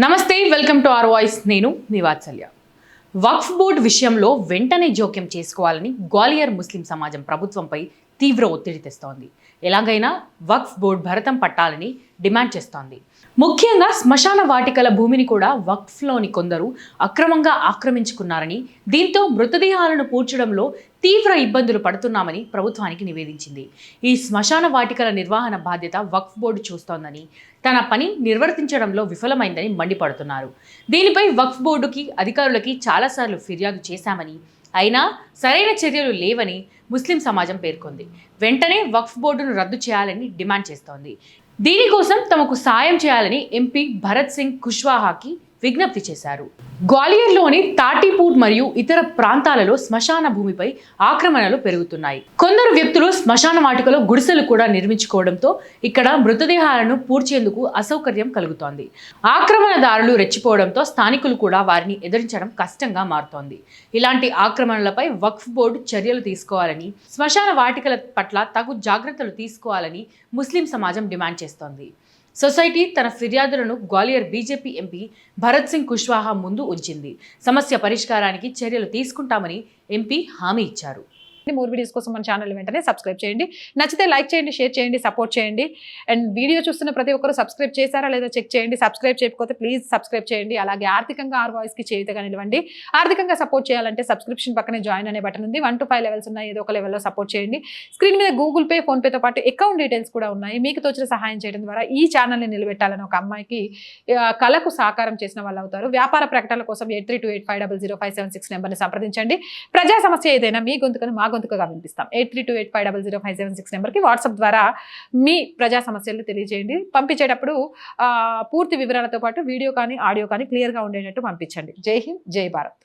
నమస్తే welcome to are voice. నేను మీ వాత్సల్య. వక్ఫ్ board విషయంలో వెంటనే జోక్యం చేసుకోవాలని గ్వాలియర్ ముస్లిం సమాజం ప్రభుత్వంపై తీవ్ర ఒత్తిడి తెస్తోంది. ఎలాగైనా వక్ఫ్ బోర్డు భరతం పట్టాలని డిమాండ్ చేస్తోంది. ముఖ్యంగా శ్మశాన వాటికల భూమిని కూడా వక్ఫ్లోని కొందరు అక్రమంగా ఆక్రమించుకున్నారని దీంతో మృతదేహాలను పూడ్చడంలో తీవ్ర ఇబ్బందులు పడుతున్నామని ప్రభుత్వానికి నివేదించింది. ఈ శ్మశాన వాటికల నిర్వహణ బాధ్యత వక్ఫ్ బోర్డు చూస్తోందని తన పని నిర్వర్తించడంలో విఫలమైందని మండిపడుతున్నారు. దీనిపై వక్ఫ్ బోర్డుకి అధికారులకి చాలాసార్లు ఫిర్యాదు చేశామని అయినా సరైన చర్యలు లేవని ముస్లిం సమాజం పేర్కొంది. వెంటనే వక్ఫ్ బోర్డును రద్దు చేయాలని డిమాండ్ చేస్తోంది. దీనికోసం తమకు సాయం చేయాలని ఎంపీ భరత్ సింగ్ కుష్వాహాకి విజ్ఞప్తి చేశారు. గ్వాలియర్లోని తాటిపూర్ మరియు ఇతర ప్రాంతాలలో శ్మశాన భూమిపై ఆక్రమణలు పెరుగుతున్నాయి. కొందరు వ్యక్తులు శ్మశాన వాటికలో గుడిసెలు కూడా నిర్మించుకోవడంతో ఇక్కడ మృతదేహాలను పూడ్చేందుకు అసౌకర్యం కలుగుతోంది. ఆక్రమణదారులు రెచ్చిపోవడంతో స్థానికులు కూడా వారిని ఎదిరించడం కష్టంగా మారుతోంది. ఇలాంటి ఆక్రమణలపై వక్ఫ్ బోర్డు చర్యలు తీసుకోవాలని శ్మశాన వాటికల పట్ల తగు జాగ్రత్తలు తీసుకోవాలని ముస్లిం సమాజం డిమాండ్ చేస్తోంది. సొసైటీ తన ఫిర్యాదులను గ్వాలియర్ బీజేపీ ఎంపీ భరత్ సింగ్ కుష్వాహా ముందు ఉంచింది. సమస్య పరిష్కారానికి చర్యలు తీసుకుంటామని ఎంపీ హామీ ఇచ్చారు. మోర్ వీడియోస్ కోసం మన ఛానల్ వెంటనే సబ్స్క్రైబ్ చేయండి. నచ్చితే లైక్ చేయండి షేర్ చేయండి సపోర్ట్ చేయండి. అండ్ వీడియో చూస్తున్న ప్రతి ఒక్కరు సబ్స్క్రైబ్ చేశారా లేదా చెక్ చేయండి. సబ్స్క్రైబ్ చేయకపోతే ప్లీజ్ సబ్స్క్రైబ్ చేయండి. అలాగే ఆర్థికంగా ఆర్ వాయిస్కి చేయుతగా నిలవండి ఆర్థికంగా సపోర్ట్ చేయాలంటే సబ్స్క్రిప్షన్ పక్కనే జాయిన్ అనే బటన్ ఉంది. వన్ టు ఫైవ్ లెవెల్స్ ఉన్నాయి. ఏదో ఒక లెవెల్లో సపోర్ట్ చేయండి. స్క్రీన్ మీద గూగుల్ పే ఫోన్పేతో పాటు అకౌంట్ డీటెయిల్స్ కూడా ఉన్నాయి. మీకు తోచిన సహాయం చేయడం ద్వారా ఈ ఛానల్ని నిలబెట్టాలని ఒక అమ్మాయికి కళకు సాకారం చేసిన వాళ్ళు అవుతారు. వ్యాపార ప్రకటనల కోసం eight three two eight five double zero five seven six నెంబర్ని సంప్రదించండి. ప్రజా సమస్య ఏదైనా మీ గొంతుకను మా గొంతుకగా వినిపిస్తాం. Eight three two eight five double zero five seven six నెంబర్కి వాట్సాప్ ద్వారా మీ ప్రజా సమస్యలు తెలియజేయండి. పంపించేటప్పుడు పూర్తి వివరాలతో పాటు వీడియో కానీ ఆడియో కానీ క్లియర్గా ఉండేటట్టు పంపించండి. జై హింద్ జై భారత్.